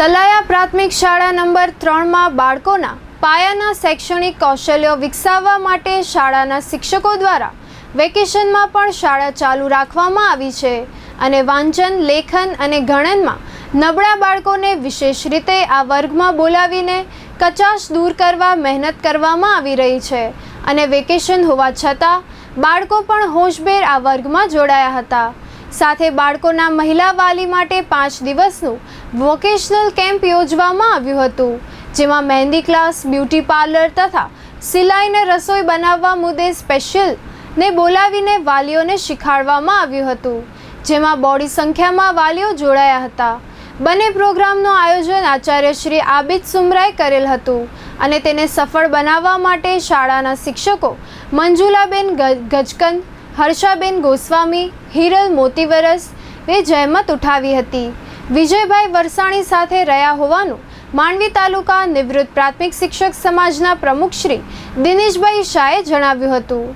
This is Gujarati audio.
સલાયા પ્રાથમિક શાળા નંબર ત્રણમાં બાળકોના પાયાના શૈક્ષણિક કૌશલ્યો વિકસાવવા માટે શાળાના શિક્ષકો દ્વારા વેકેશનમાં પણ શાળા ચાલુ રાખવામાં આવી છે અને વાંચન, લેખન અને ગણનમાં નબળા બાળકોને વિશેષ રીતે આ વર્ગમાં બોલાવીને કચાશ દૂર કરવા મહેનત કરવામાં આવી રહી છે અને વેકેશન હોવા છતાં બાળકો પણ હોશભેર આ વર્ગમાં જોડાયા હતા. સાથે બાળકોના મહિલા વાલી માટે પાંચ દિવસનું વોકેશનલ કેમ્પ યોજવામાં આવ્યું હતું, જેમાં મહેંદી ક્લાસ, બ્યુટી પાર્લર તથા સિલાઈને રસોઈ બનાવવા મુદ્દે સ્પેશિયલ ને બોલાવીને વાલીઓને શીખવાડવામાં આવ્યું હતું, જેમાં બોડી સંખ્યામાં વાલીઓ જોડાયા હતા. બંને પ્રોગ્રામનું આયોજન આચાર્ય શ્રી આબિદ સુમરાએ કરેલ હતું અને તેને સફળ બનાવવા માટે શાળાના શિક્ષકો મંજુલાબેન ગજકંદ હર્ષાબેન ગોસ્વામી, હિરલ મોતીવરસ એ જહેમત ઉઠાવી હતી. વિજયભાઈ વરસાણી સાથે રહ્યા હોવાનું માંડવી તાલુકા નિવૃત્ત પ્રાથમિક શિક્ષક સમાજના પ્રમુખ શ્રી દિનેશભાઈ શાહે જણાવ્યું હતું.